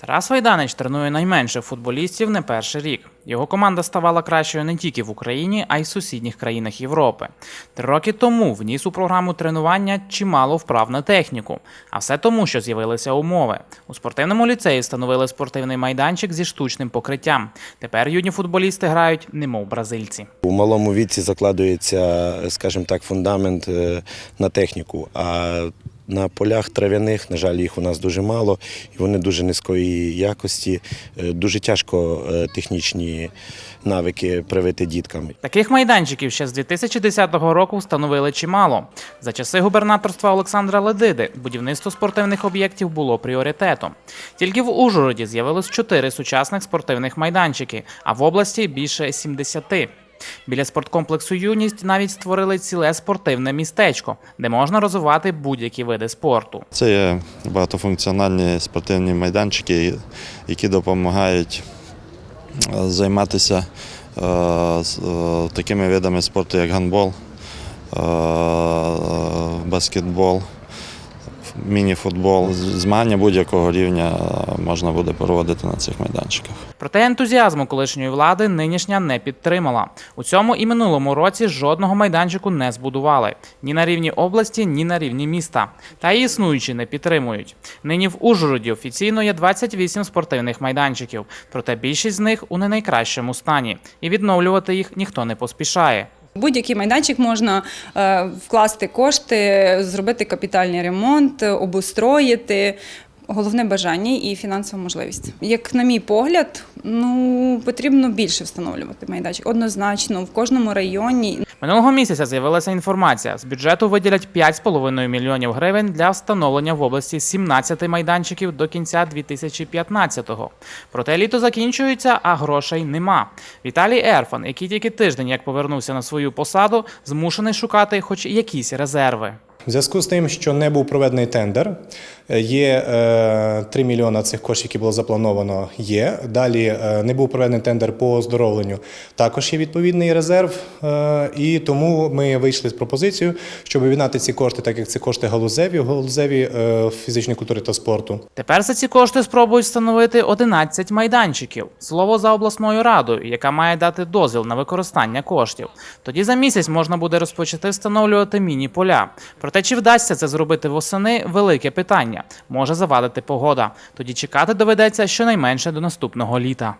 Тарас Вайданич тренує найменших футболістів не перший рік. Його команда ставала кращою не тільки в Україні, а й в сусідніх країнах Європи. Три роки тому вніс у програму тренування чимало вправ на техніку. А все тому, що з'явилися умови. У спортивному ліцеї встановили спортивний майданчик зі штучним покриттям. Тепер юні футболісти грають немов бразильці. У малому віці закладується, скажімо так, фундамент е, на техніку. А на полях трав'яних, на жаль, їх у нас дуже мало, і вони дуже низької якості. Е, Дуже тяжко е, технічні навики привити діткам. Таких майданчиків ще з 2010 року встановили чимало. За часи губернаторства Олександра Ледиди будівництво спортивних об'єктів було пріоритетом. Тільки в Ужгороді з'явилось чотири сучасних спортивних майданчики, а в області більше 70. Біля спорткомплексу Юність навіть створили ціле спортивне містечко, де можна розвивати будь-які види спорту. Це є багатофункціональні спортивні майданчики, які допомагають е, займатися е, е, такими видами спорту, як гандбол, баскетбол, міні-футбол. Змагання будь-якого рівня е, можна буде проводити на цих майданчиках. Проте ентузіазму колишньої влади нинішня не підтримала. У цьому і минулому році жодного майданчику не збудували ні на рівні області, ні на рівні міста. Та й існуючі не підтримують. Нині в Ужгороді офіційно є 28 спортивних майданчиків, проте більшість з них у не найкращому стані, і відновлювати їх ніхто не поспішає. Будь-який майданчик можна е, вкласти кошти, зробити капітальний ремонт, обустроїти. Головне бажання і фінансова можливість. Як на мій погляд, ну потрібно більше встановлювати майданчик. Однозначно, в кожному районі Минулого місяця з'явилася інформація. З бюджету виділять 5,5 мільйонів гривень для встановлення в області 17 майданчиків до кінця 2015-го. Проте літо закінчується, а грошей нема. Віталій Ерфан, який тільки тиждень як повернувся на свою посаду, змушений шукати хоч якісь резерви. В зв'язку з тим, що не був проведений тендер, є е, 3 мільйони цих коштів, які було заплановано, є. Далі е, не був проведений тендер по оздоровленню, також є відповідний резерв. Е, і тому ми вийшли з пропозицією, щоб об'єднати ці кошти, так як це кошти галузеві, галузеві е, фізичної культури та спорту. Тепер за ці кошти спробують встановити 11 майданчиків. Слово за обласною радою, яка має дати дозвіл на використання коштів. Тоді за місяць можна буде розпочати встановлювати міні-поля. Проте чи вдасться це зробити восени велике питання. Може завадити погода. Тоді чекати доведеться щонайменше до наступного літа.